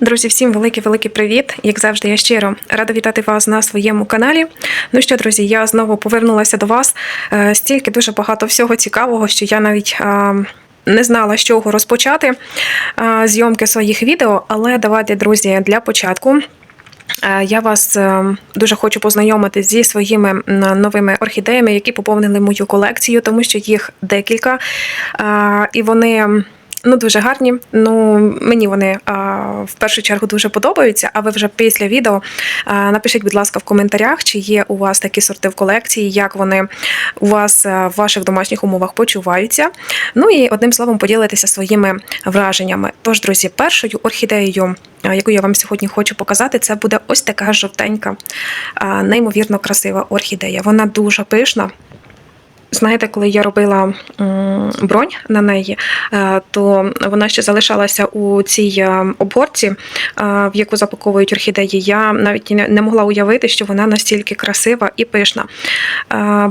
Друзі, всім великий-великий привіт! Як завжди, я щиро рада вітати вас на своєму каналі. Ну що, друзі, я знову повернулася до вас. Е, Стільки дуже багато всього цікавого, що я навіть не знала, з чого розпочати е, зйомки своїх відео. Але давайте, друзі, для початку. Е, Я вас дуже хочу познайомити зі своїми новими орхідеями, які поповнили мою колекцію, тому що їх декілька. І вони. Ну, дуже гарні. Ну, мені вони а, в першу чергу дуже подобаються. А ви вже після відео а, напишіть, будь ласка, в коментарях, чи є у вас такі сорти в колекції, як вони у вас в ваших домашніх умовах почуваються. Ну і одним словом поділитися своїми враженнями. Тож, друзі, першою орхідеєю, яку я вам сьогодні хочу показати, це буде ось така жовтенька, неймовірно красива орхідея. Вона дуже пишна. Знаєте, коли я робила бронь на неї, е, то вона ще залишалася у цій е, обгорці, е, в яку запаковують орхідеї. Я навіть не могла уявити, що вона настільки красива і пишна.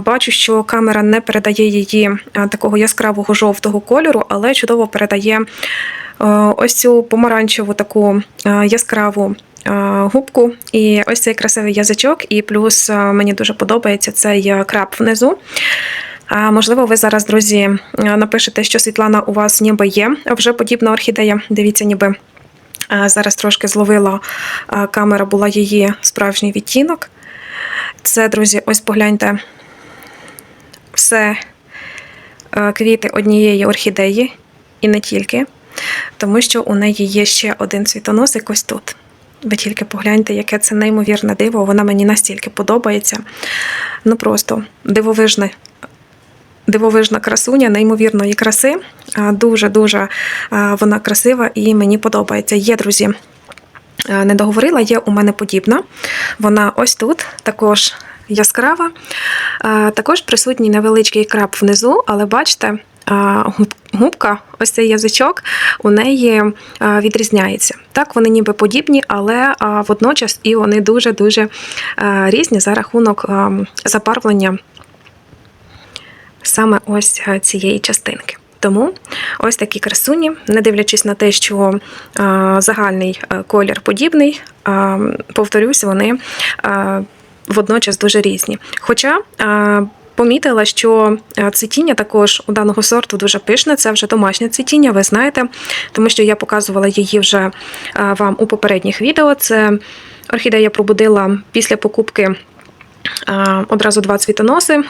Бачу, що камера не передає її такого яскравого жовтого кольору, але чудово передає ось цю помаранчеву таку яскраву губку і ось цей красивий язичок, і плюс мені дуже подобається цей краб внизу. Можливо, ви зараз, друзі, напишете, що Світлана у вас ніби є вже подібна орхідея. Дивіться, ніби зараз трошки зловила камера, була її справжній відтінок. Це, друзі, ось погляньте все квіти однієї орхідеї, і не тільки, тому що у неї є ще один цвітоносик ось тут. Ви тільки погляньте, яке це неймовірне диво. Вона мені настільки подобається. Ну просто дивовижне дивовижна красуня, неймовірної краси. Дуже-дуже вона красива і мені подобається. Є, друзі, не договорила, є у мене подібна. Вона ось тут, також яскрава. Також присутній невеличкий краб внизу, але бачите. Губка, ось цей язичок, у неї відрізняється. Так, вони ніби подібні, але водночас і вони дуже-дуже різні за рахунок забарвлення саме ось цієї частинки. Тому ось такі красуні, не дивлячись на те, що загальний колір подібний, повторюсь, вони водночас дуже різні. Хоча помітила, що е, цвітіння також у даного сорту дуже пишне, це вже домашнє цвітіння, ви знаєте, тому що я показувала її вже вам у попередніх відео. Це орхідея пробудила після покупки одразу два цвітоноси.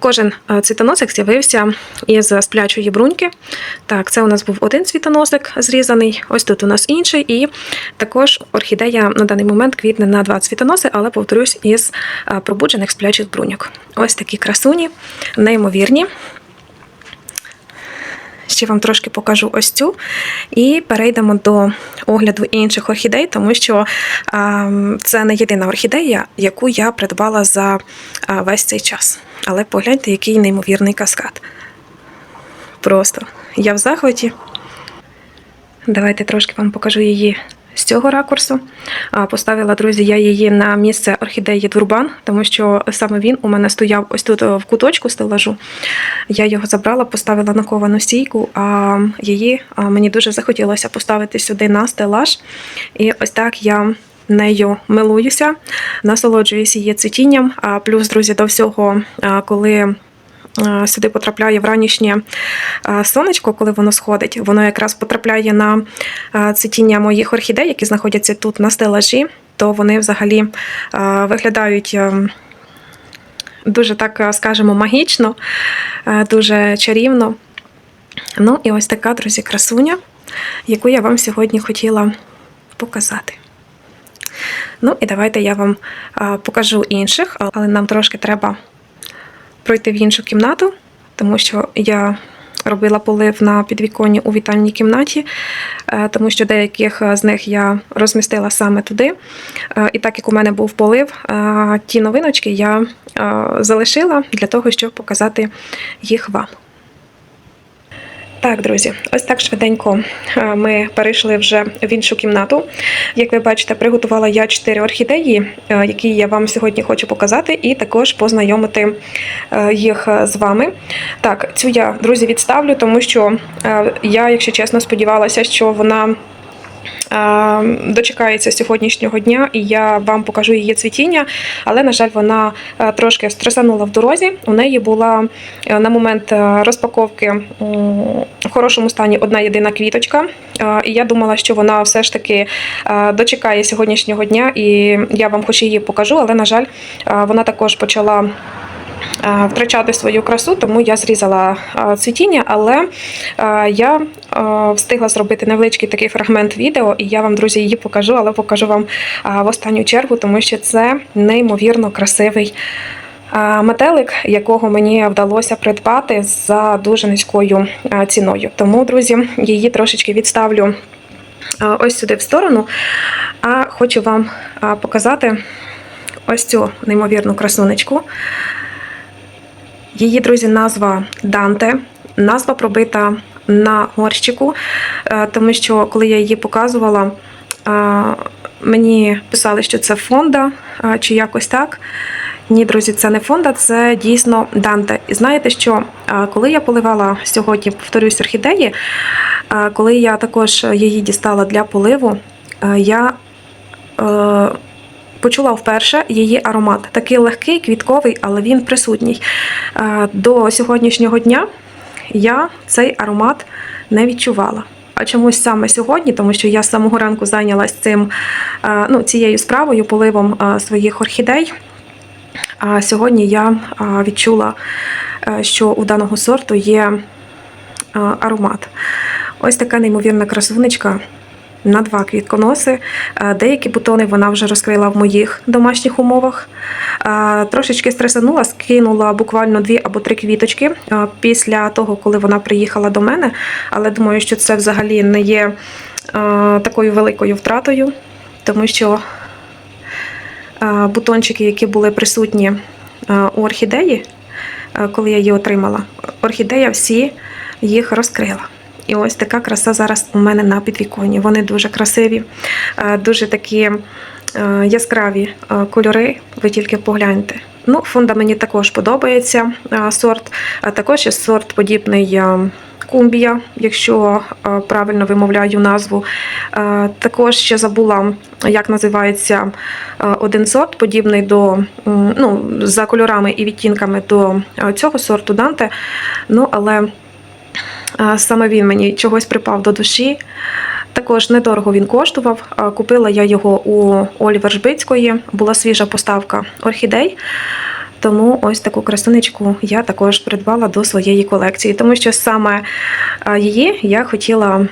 Кожен е, цвітоносик з'явився із сплячої бруньки. Так, це у нас був один цвітоносик зрізаний, ось тут у нас інший. І також орхідея на даний момент квітне на два цвітоноси, але повторюсь, із е, пробуджених сплячих бруньок. Ось такі красуні, неймовірні. Ще вам трошки покажу ось цю. І перейдемо до огляду інших орхідей, тому що а, це не єдина орхідея, яку я придбала за а, весь цей час. Але погляньте, який неймовірний каскад. Просто я в захваті. Давайте трошки вам покажу її з цього ракурсу. Поставила, друзі, я її на місце орхідеї Дурбан, тому що саме він у мене стояв ось тут е, в куточку стелажу. Я його забрала, поставила на ковану стійку, а її мені дуже захотілося поставити сюди на стелаж. І ось так я. Нею милуюся, насолоджуюся її цвітінням. А плюс, друзі, до всього, коли сюди потрапляє вранішнє сонечко, коли воно сходить, воно якраз потрапляє на цвітіння моїх орхідей, які знаходяться тут на стелажі, то вони взагалі виглядають. дуже так, скажемо, магічно, дуже чарівно. Ну, і ось така, друзі, красуня, яку я вам сьогодні хотіла показати. Ну, і давайте я вам покажу інших, але нам трошки треба пройти в іншу кімнату, тому що я робила полив на підвіконні у вітальній кімнаті, е, тому що деяких е, з них я розмістила саме туди. Е, І так як у мене був полив, ті новиночки я залишила для того, щоб показати їх вам. Так, друзі, ось так швиденько е, ми перейшли вже в іншу кімнату. Як ви бачите, приготувала я чотири орхідеї, е, які я вам сьогодні хочу показати, і також познайомити е, їх з вами. Так, цю я, друзі, відставлю, тому що я, якщо чесно, сподівалася, що вона дочекається сьогоднішнього дня, і я вам покажу її цвітіння. Але, на жаль, вона е, трошки стресанула в дорозі. У неї була е, на момент е, розпаковки в хорошому стані одна єдина квіточка. Е, І я думала, що вона все ж таки е, дочекає сьогоднішнього дня, і я вам хоч її покажу, але, на жаль, е, вона також почала е, втрачати свою красу, тому я зрізала е, цвітіння, але е, я е, встигла зробити невеличкий такий фрагмент відео, і я вам, друзі, її покажу, але покажу вам е, в останню чергу, тому що це неймовірно красивий. е, Метелик, якого мені вдалося придбати за дуже низькою е, ціною. Тому, друзі, її трошечки відставлю е, ось сюди в сторону. А хочу вам е, показати ось цю неймовірну красунечку. Її, друзі, назва Данте. Назва пробита на горщику, е, тому що коли я її показувала, е, мені писали, що це фонда е, чи якось так. Ні, друзі, це не фонда, це дійсно Данте. І знаєте, що коли я поливала сьогодні, повторюсь, орхідеї, коли я також її дістала для поливу, я почула вперше її аромат. Такий легкий, квітковий, але він присутній. До сьогоднішнього дня я цей аромат не відчувала. А чомусь саме сьогодні, тому що я з самого ранку зайнялась цим, ну, цією справою, поливом своїх орхідей. А сьогодні я відчула, е, що у даного сорту є аромат. Ось така неймовірна красунечка на два квітконоси. Е, Деякі бутони вона вже розкрила в моїх домашніх умовах. Е, Трошечки стресанула, скинула буквально дві або три квіточки е, після того, коли вона приїхала до мене. Але думаю, що це взагалі не є такою великою втратою, тому що бутончики, які були присутні у орхідеї, коли я її отримала, орхідея всі їх розкрила. І ось така краса зараз у мене на підвіконні. Вони дуже красиві, е, дуже такі е, яскраві е, кольори. Ви тільки погляньте. Ну, фонда мені також подобається сорт. А також є сорт подібний кумбія, якщо правильно вимовляю назву. Також ще забула, як називається один сорт, подібний до ну, за кольорами і відтінками до цього сорту Данте. Ну, але Саме він мені чогось припав до душі. Також недорого він коштував. Купила я його у Олі Вершбицької, була свіжа поставка орхідей. Тому ось таку красунечку я також придбала до своєї колекції, тому що саме її я хотіла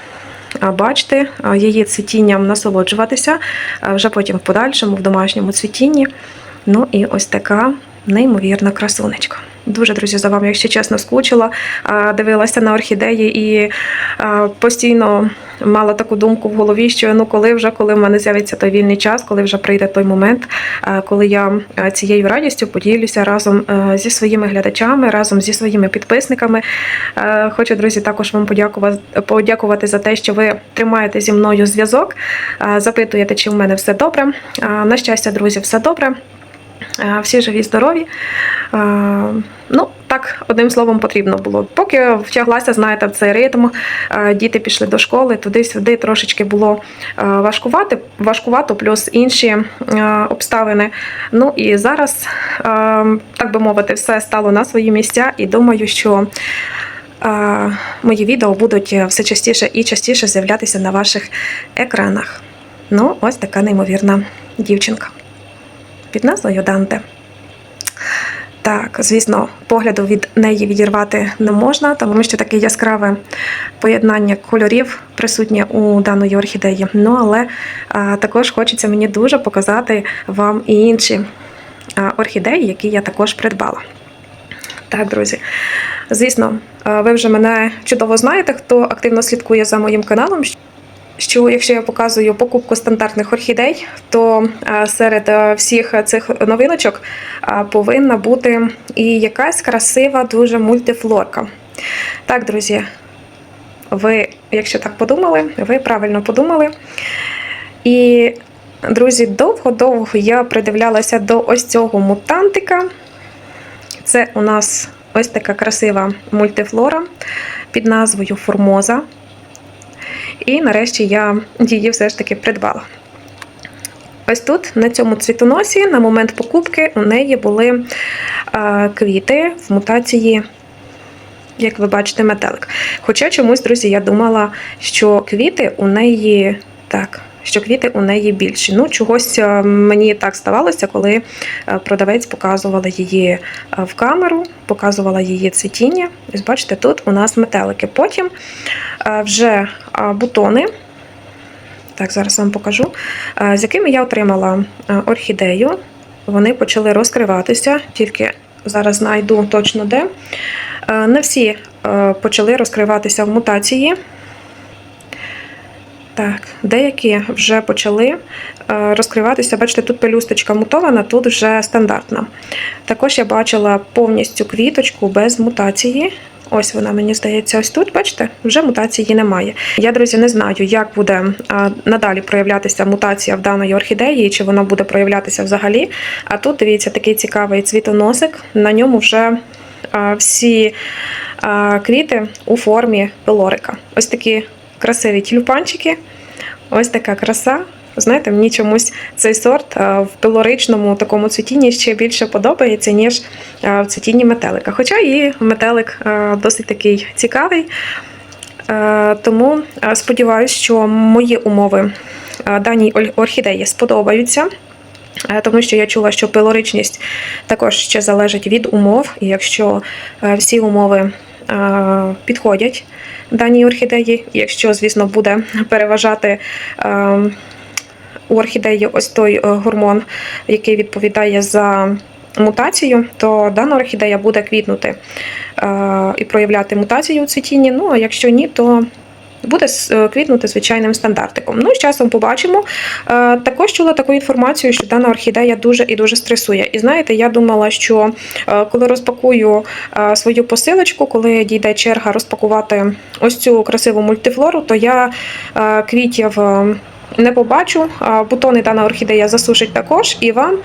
бачити, її цвітінням насолоджуватися, вже потім в подальшому, в домашньому цвітінні. Ну і ось така неймовірна красунечка. Дуже, друзі, за вами, якщо чесно, скучила, дивилася на орхідеї і постійно мала таку думку в голові, що ну коли вже, коли в мене з'явиться той вільний час, коли вже прийде той момент, коли я цією радістю поділюся разом зі своїми глядачами, разом зі своїми підписниками. Хочу, друзі, також вам подякувати, подякувати за те, що ви тримаєте зі мною зв'язок, запитуєте, чи в мене все добре. На щастя, друзі, все добре. Е, Всі живі, здорові. Е, Ну, так, одним словом, потрібно було. Поки втяглася, знаєте, в цей ритм, е, діти пішли до школи, туди-сюди трошечки було важкувати, важкувато, плюс інші обставини. Ну і зараз, так би мовити, все стало на свої місця, і думаю, що. Мої відео будуть все частіше і частіше з'являтися на ваших екранах. Ну, ось така неймовірна дівчинка під назвою Данте. Так, звісно, погляду від неї відірвати не можна, тому що таке яскраве поєднання кольорів присутнє у даної орхідеї. Ну, але а, також хочеться мені дуже показати вам і інші орхідеї, які я також придбала. Так, друзі. Звісно, ви вже мене чудово знаєте, хто активно слідкує за моїм каналом. Що якщо я показую покупку стандартних орхідей, то е, серед е, всіх цих новиночок е, повинна бути і якась красива, дуже мультифлорка. Так, друзі, ви, якщо так подумали, ви правильно подумали. І, друзі, довго-довго я придивлялася до ось цього мутантика. Це у нас ось така красива мультифлора під назвою Формоза. І нарешті я її все ж таки придбала. Ось тут, на цьому цвітоносі, на момент покупки, у неї були е, квіти в мутації, як ви бачите, метелик. Хоча чомусь, друзі, я думала, що квіти у неї так. Що квіти у неї більші. Ну, чогось е, мені так ставалося, коли е, продавець показувала її е, в камеру, показувала її цвітіння. Ось бачите, тут у нас метелики. Потім вже бутони. Так, зараз вам покажу, з якими я отримала орхідею. Вони почали розкриватися, тільки зараз знайду точно де. Не всі почали розкриватися в мутації. Так, деякі вже почали е, розкриватися. Бачите, тут пелюсточка мутована, тут вже стандартна. Також я бачила повністю квіточку без мутації. Ось вона, мені здається, ось тут, бачите, вже мутації немає. Я, друзі, не знаю, як буде надалі проявлятися мутація в даної орхідеї, чи вона буде проявлятися взагалі. А тут, дивіться, такий цікавий цвітоносик. На ньому вже всі квіти у формі пилорика. Ось такі красиві тюльпанчики. Ось така краса. Знаєте, мені чомусь цей сорт в пилоричному такому цвітінні ще більше подобається, ніж в цвітінні метелика. Хоча і метелик досить такий цікавий. Е, Тому е, сподіваюся, що мої умови е, даній орхідеї сподобаються. Е, Тому що я чула, що пилоричність також ще залежить від умов, і якщо е, всі умови е, підходять даній орхідеї, якщо, звісно, буде переважати е, у орхідеї ось той е, гормон, який відповідає за мутацію, то дана орхідея буде квітнути е, і проявляти мутацію у цвітінні. Ну а якщо ні, то буде е, квітнути звичайним стандартиком. Ну з часом побачимо. Е, Також чула таку інформацію, що дана орхідея дуже і дуже стресує. І знаєте, я думала, що е, коли розпакую свою посилочку, коли дійде черга розпакувати ось цю красиву мультифлору, то я квітів. Не побачу, бутони дана орхідея засушить також, і вам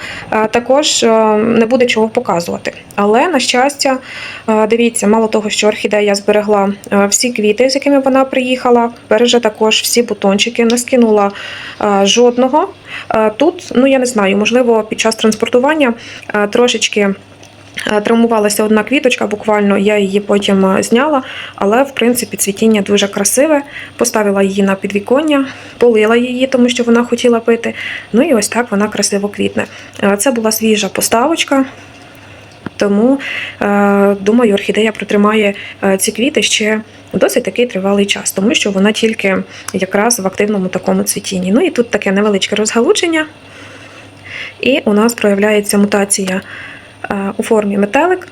також не буде чого показувати. Але на щастя, дивіться, мало того, що орхідея зберегла всі квіти, з якими вона приїхала, береже також всі бутончики, не скинула жодного. Тут, ну я не знаю, можливо, під час транспортування трошечки. Е, Травмувалася одна квіточка, буквально я її потім е, зняла, але в принципі цвітіння дуже красиве. Поставила її на підвіконня, полила її, тому що вона хотіла пити. Ну і ось так вона красиво квітне. Е, Це була свіжа поставочка. Тому, думаю, орхідея протримає ці квіти ще досить такий тривалий час, тому що вона тільки якраз в активному такому цвітінні. Ну і тут таке невеличке розгалудження, і у нас проявляється мутація у формі метелик.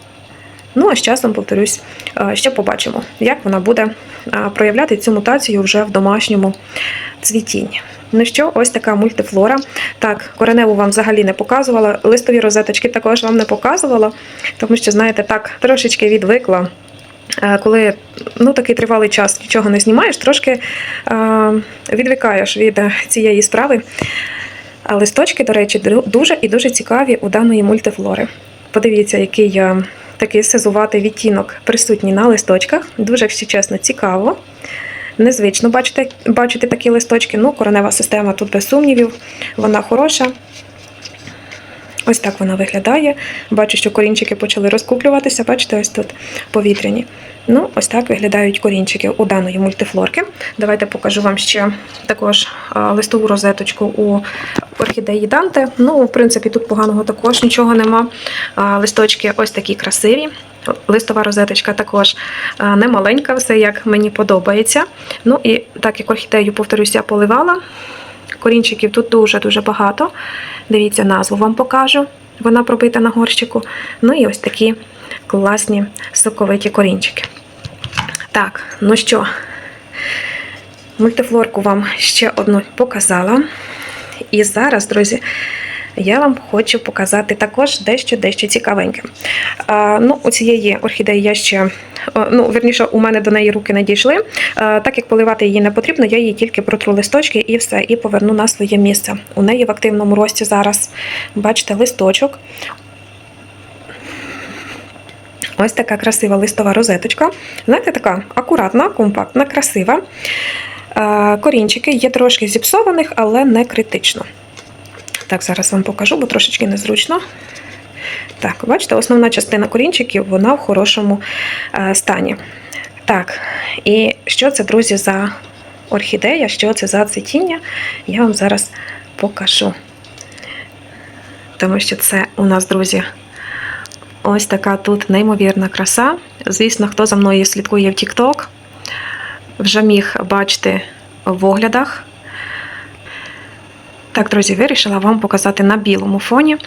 Ну а з часом, повторюсь, е, ще побачимо, як вона буде е, проявляти цю мутацію вже в домашньому цвітінні. Ну що, ось така мультифлора. Так, кореневу вам взагалі не показувала, листові розеточки також вам не показувала, тому що, знаєте, так трошечки відвикла. Е, Коли ну, такий тривалий час нічого не знімаєш, трошки е, відвикаєш від е, цієї справи. А листочки, до речі, дуже і дуже цікаві у даної мультифлори. Подивіться, який такий сизуватий відтінок присутній на листочках. Дуже, якщо чесно, цікаво. Незвично бачити, бачити такі листочки. Ну, коренева система тут без сумнівів, вона хороша. Ось так вона виглядає. Бачу, що корінчики почали розкуплюватися. Бачите, ось тут повітряні. Ну, ось так виглядають корінчики у даної мультифлорки. Давайте покажу вам ще також листову розеточку у орхідеї Данте. Ну, в принципі, тут поганого також нічого нема. Листочки ось такі красиві. Листова розеточка також не маленька, все як мені подобається. Ну і так як орхідею, повторюсь, я поливала. Корінчиків тут дуже-дуже багато. Дивіться, назву вам покажу. Вона пробита на горщику. Ну і ось такі класні соковиті корінчики. Так, ну що, мультифлорку вам ще одну показала. І зараз, друзі, я вам хочу показати також дещо дещо цікавеньке. Ну, у цієї орхідеї я ще, е, ну, верніше, у мене до неї руки не дійшли. А, так як поливати її не потрібно, я її тільки протру листочки і все, і поверну на своє місце. У неї в активному рості зараз, бачите, листочок. Ось така красива листова розеточка. Знаєте, така акуратна, компактна, красива. Е, Корінчики є трошки зіпсованих, але не критично. Так, зараз вам покажу, бо трошечки незручно. Так, бачите, основна частина корінчиків вона в хорошому е, стані. Так, і що це, друзі, за орхідея, що це за цвітіння, я вам зараз покажу. Тому що це у нас, друзі, ось така тут неймовірна краса. Звісно, хто за мною слідкує в TikTok, вже міг бачити в оглядах. Так, друзі, вирішила вам показати на білому фоні.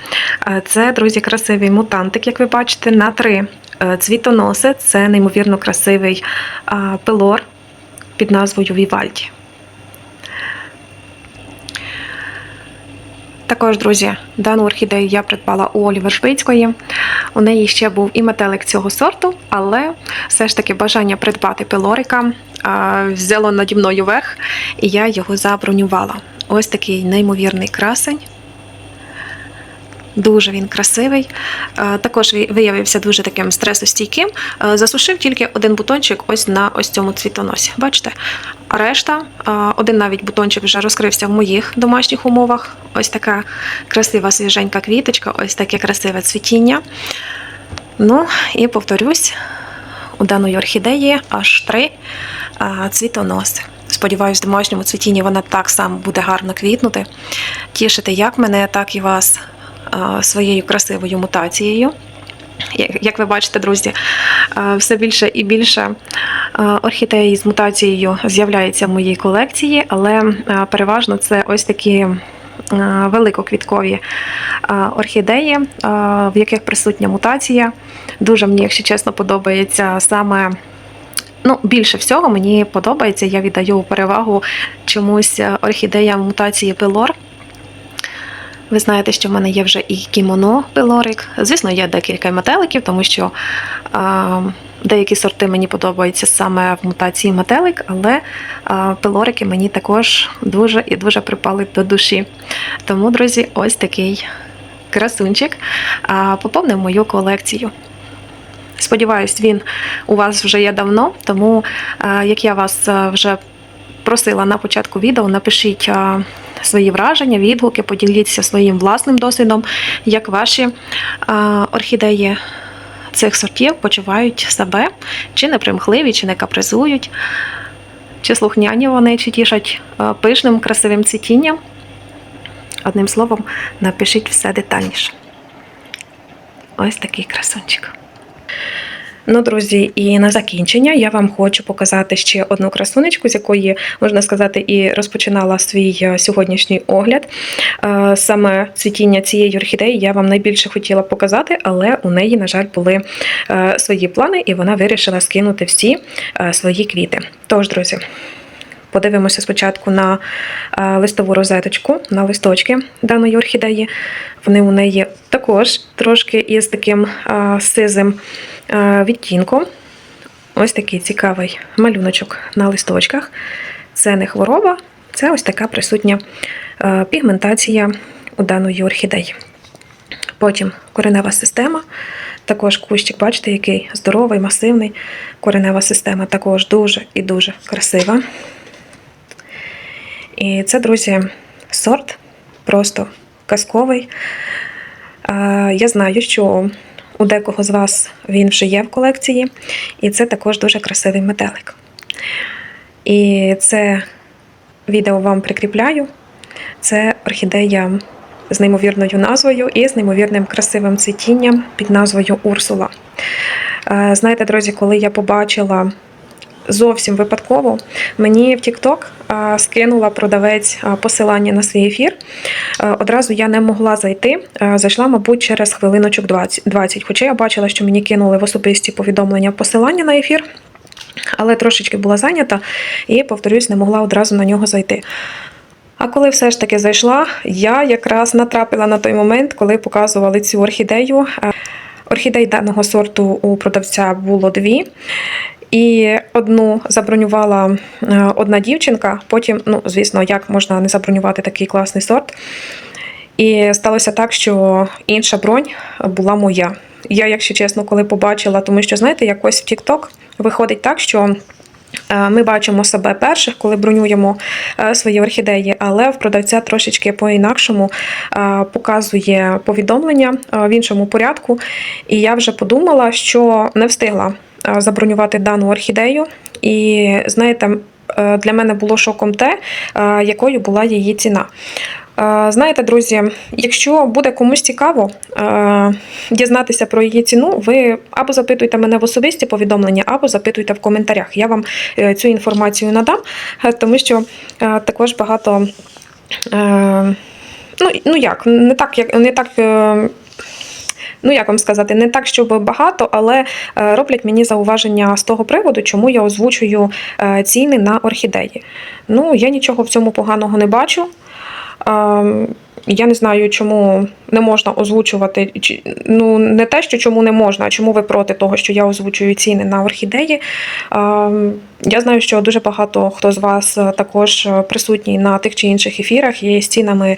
Е, Це, друзі, красивий мутантик, як ви бачите, на три е, цвітоноси. Це неймовірно красивий пилор під назвою Вівальді. Також, друзі, дану орхідею я придбала у Олі Вершбицької. У неї ще був і метелик цього сорту, але все ж таки бажання придбати пилорика взяло наді мною верх, і я його забронювала. Ось такий неймовірний красень. Дуже він красивий. Е, Також виявився дуже таким стресостійким. Е, Засушив тільки один бутончик ось на ось цьому цвітоносі. Бачите? А решта, е, один навіть бутончик вже розкрився в моїх домашніх умовах. Ось така красива свіженька квіточка, ось таке красиве цвітіння. Ну і повторюсь, у даної орхідеї аж три цвітоноси. Сподіваюсь, в домашньому цвітінні вона так само буде гарно квітнути, тішити як мене, так і вас своєю красивою мутацією. Як ви бачите, друзі, все більше і більше орхідеї з мутацією з'являється в моїй колекції, але переважно це ось такі великоквіткові орхідеї, в яких присутня мутація. Дуже мені, якщо чесно, подобається саме. Ну, більше всього мені подобається, я віддаю перевагу чомусь орхідеям мутації пилор. Ви знаєте, що в мене є вже і кімоно пилорик. Звісно, є декілька метеликів, тому що а, деякі сорти мені подобаються саме в мутації метелик, але а, пилорики мені також дуже і дуже припали до душі. Тому, друзі, ось такий красунчик а, поповнив мою колекцію. Сподіваюсь, він у вас вже є давно, тому як я вас вже просила на початку відео, напишіть свої враження, відгуки, поділіться своїм власним досвідом, як ваші орхідеї цих сортів почувають себе, чи не примхливі, чи не капризують, чи слухняні вони, чи тішать пишним, красивим цвітінням. Одним словом, напишіть все детальніше. Ось такий красунчик. Ну, друзі, і на закінчення я вам хочу показати ще одну красунечку, з якої, можна сказати, і розпочинала свій е, сьогоднішній огляд. Е, Саме цвітіння цієї орхідеї я вам найбільше хотіла показати, але у неї, на жаль, були е, свої плани, і вона вирішила скинути всі свої квіти. Тож, друзі. Подивимося спочатку на листову розеточку, на листочки даної орхідеї. Вони у неї також трошки із таким сизим е, відтінком. Ось такий цікавий малюночок на листочках. Це не хвороба, це ось така присутня е, пігментація у даної орхідеї. Потім коренева система. Також кущик, бачите, який здоровий, масивний. Коренева система також дуже і дуже красива. І це, друзі, сорт просто казковий. Е, Я знаю, що у декого з вас він вже є в колекції, і це також дуже красивий метелик. І це відео вам прикріпляю. Це орхідея з неймовірною назвою і з неймовірним красивим цвітінням під назвою Урсула. Е, Знаєте, друзі, коли я побачила зовсім випадково, мені в TikTok скинула продавець посилання на свій ефір. Одразу я не могла зайти. Зайшла, мабуть, через хвилиночок 20, 20. Хоча я бачила, що мені кинули в особисті повідомлення посилання на ефір. Але трошечки була зайнята і, повторюсь, не могла одразу на нього зайти. А коли все ж таки зайшла, я якраз натрапила на той момент, коли показували цю орхідею. Орхідей даного сорту у продавця було дві. І одну забронювала е, одна дівчинка. Потім, ну, звісно, як можна не забронювати такий класний сорт. І сталося так, що інша бронь була моя. Я, якщо чесно, коли побачила, тому що, знаєте, якось в TikTok виходить так, що Е, Ми бачимо себе перших, коли бронюємо е, свої орхідеї, але в продавця трошечки по-інакшому показує повідомлення в іншому порядку. І я вже подумала, що не встигла забронювати дану орхідею. І знаєте, е, для мене було шоком те, е, якою була її ціна. Е, Знаєте, друзі, якщо буде комусь цікаво е, дізнатися про її ціну, ви або запитуйте мене в особисті повідомлення, або запитуйте в коментарях. Я вам е, цю інформацію надам, е, тому що е, також багато. е, Ну, ну як, не так, як не так. Ну, як вам сказати, не так, щоб багато, але е, роблять мені зауваження з того приводу, чому я озвучую е, ціни на орхідеї. Ну, я нічого в цьому поганого не бачу. Я не знаю, чому не можна озвучувати. Ну, не те, що чому не можна, а чому ви проти того, що я озвучую ціни на орхідеї. Я знаю, що дуже багато хто з вас е, також присутній на тих чи інших ефірах, є з цінами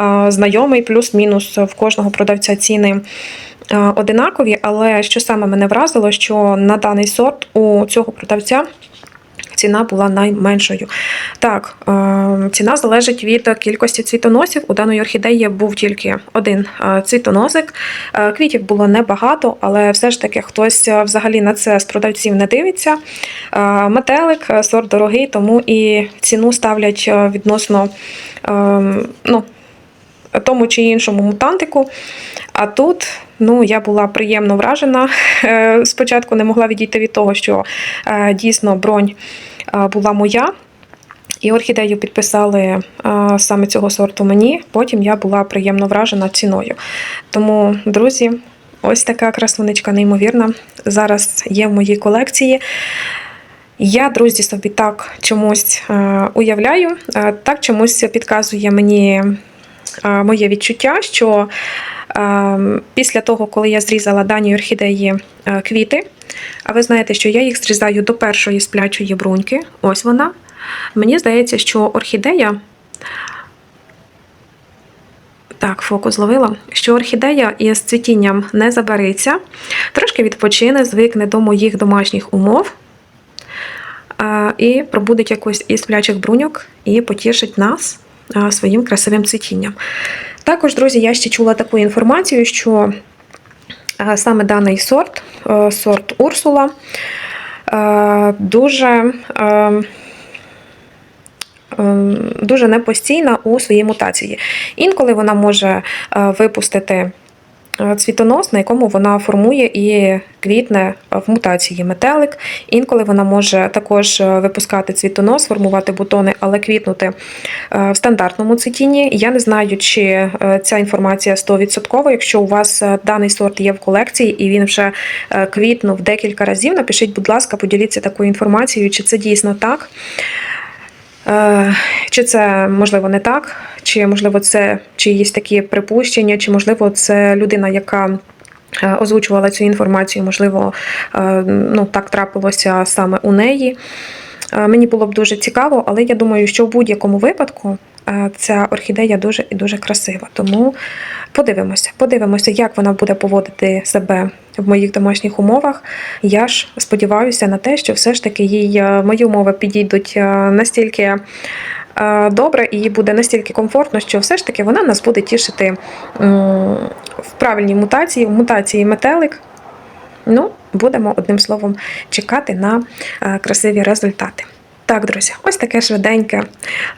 е, знайомий, плюс-мінус в кожного продавця ціни. е, Одинакові, але що саме мене вразило, що на даний сорт у цього продавця ціна була найменшою. Так, е, ціна залежить від кількості цвітоносів. У даної орхідеї був тільки один е, цвітоносик. Е, Квітів було небагато, але все ж таки хтось взагалі на це з продавців не дивиться. Метелик, сорт дорогий, тому і ціну ставлять відносно. е, Ну, тому чи іншому мутантику. А тут ну, я була приємно вражена. Е, Спочатку не могла відійти від того, що е, дійсно бронь е, була моя. І орхідею підписали е, саме цього сорту мені. Потім я була приємно вражена ціною. Тому, друзі, ось така красунечка неймовірна. Зараз є в моїй колекції. Я, друзі, собі так чомусь е, уявляю, е, так чомусь підказує мені моє відчуття, що е, після того, коли я зрізала дані орхідеї е, квіти, а ви знаєте, що я їх зрізаю до першої сплячої бруньки, ось вона. Мені здається, що орхідея. Так, фокус зловила, що орхідея із цвітінням не забариться, трошки відпочине, звикне до моїх домашніх умов і пробудить якусь із сплячих бруньок і потішить нас своїм красивим цвітінням. Також, друзі, я ще чула таку інформацію, що саме даний сорт, сорт Урсула, дуже. ем, Дуже непостійна у своїй мутації. Інколи вона може е, випустити е, цвітонос, на якому вона формує і квітне в мутації метелик. Інколи вона може також е, випускати цвітонос, формувати бутони, але квітнути е, в стандартному цвітінні. Я не знаю, чи е, ця інформація 100%. Якщо у вас е, даний сорт є в колекції і він вже е, квітнув декілька разів, напишіть, будь ласка, поділіться такою інформацією, чи це дійсно так. Е, Чи це можливо не так, чи можливо це чиїсь такі припущення, чи можливо це людина, яка е, озвучувала цю інформацію, можливо, е, ну так трапилося саме у неї. Мені було б дуже цікаво, але я думаю, що в будь-якому випадку ця орхідея дуже і дуже красива. Тому подивимося, подивимося, як вона буде поводити себе в моїх домашніх умовах. Я ж сподіваюся на те, що все ж таки їй е, мої умови підійдуть е, настільки е, добре і їй буде настільки комфортно, що все ж таки вона нас буде тішити в правильній мутації, в мутації метелик. Ну, будемо одним словом чекати на красиві результати. Так, друзі, ось таке швиденьке,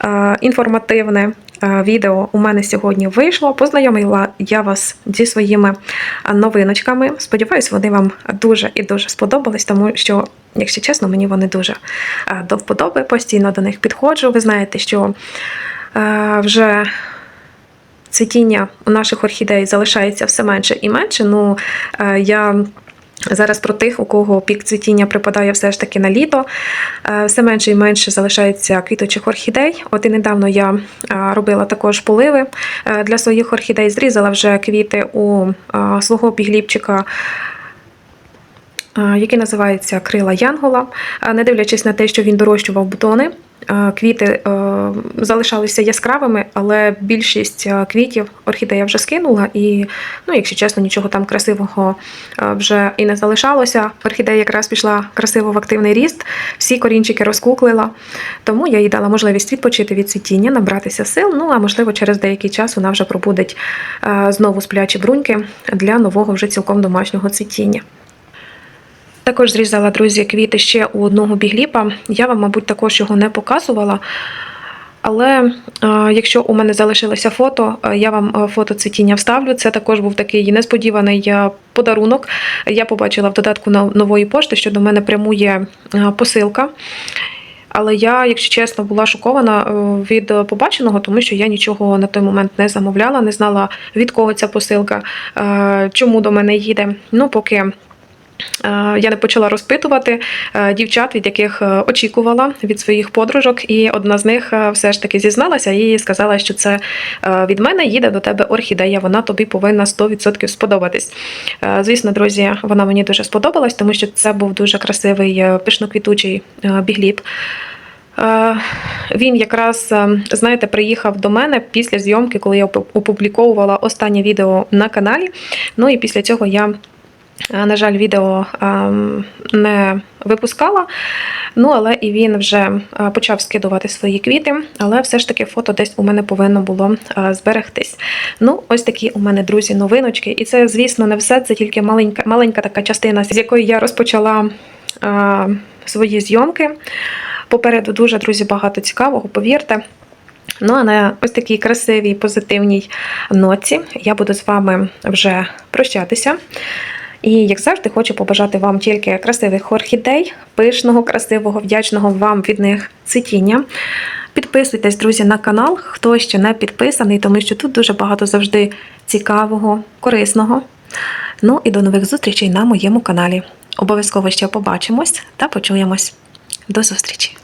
е, інформативне е, відео у мене сьогодні вийшло. Познайомила я вас зі своїми е, новиночками. Сподіваюсь, вони вам дуже і дуже сподобались, тому що, якщо чесно, мені вони дуже до вподоби. Постійно до них підходжу. Ви знаєте, що вже цвітіння у наших орхідей залишається все менше і менше. Ну, я зараз про тих, у кого пік цвітіння припадає все ж таки на літо. Е, Все менше і менше залишається квіточих орхідей. От і недавно я е, робила також поливи е, для своїх орхідей. Зрізала вже квіти у свого бігліпчика. е, Який називається Крила Янгола, не дивлячись на те, що він дорощував бутони, квіти е, залишалися яскравими, але більшість е, квітів орхідея вже скинула, і, ну, якщо чесно, нічого там красивого е, вже і не залишалося. Орхідея якраз пішла красиво в активний ріст, всі корінчики розкуклила. Тому я їй дала можливість відпочити від цвітіння, набратися сил. Ну а можливо, через деякий час вона вже пробудить е, знову сплячі бруньки для нового вже цілком домашнього цвітіння. Також зрізала, друзі, квіти ще у одного бігліпа. Я вам, мабуть, також його не показувала. Але е, якщо у мене залишилося фото, е, я вам е, фото цвітіння вставлю. Це також був такий несподіваний подарунок. Я побачила в додатку нової пошти, що до мене прямує посилка. Але я, якщо чесно, була шокована від побаченого, тому що я нічого на той момент не замовляла, не знала від кого ця посилка, чому до мене їде. Ну, поки я не почала розпитувати е, дівчат, від яких е, очікувала від своїх подружок, і одна з них е, все ж таки зізналася і сказала, що це е, від мене їде до тебе орхідея, вона тобі повинна 100% сподобатись. Е, Звісно, друзі, вона мені дуже сподобалась, тому що це був дуже красивий е, пишноквітучий е, бігліп. Е, Він якраз, е, знаєте, приїхав до мене після зйомки, коли я опубліковувала останнє відео на каналі. Ну і після цього я, е, на жаль, відео не випускала. Ну, але і він вже почав скидувати свої квіти, але все ж таки фото десь у мене повинно було зберегтись. Ну, ось такі у мене, друзі, новиночки. І це, звісно, не все, це тільки маленька, маленька така частина, з якої я розпочала свої зйомки. Попереду дуже, друзі, багато цікавого, повірте. Ну, а на ось такій красивій, позитивній ноті я буду з вами вже прощатися. І, як завжди, хочу побажати вам тільки красивих орхідей, пишного, красивого, вдячного вам від них цвітіння. Підписуйтесь, друзі, на канал, хто ще не підписаний, тому що тут дуже багато завжди цікавого, корисного. Ну і до нових зустрічей на моєму каналі. Обов'язково ще побачимось та почуємось. До зустрічі!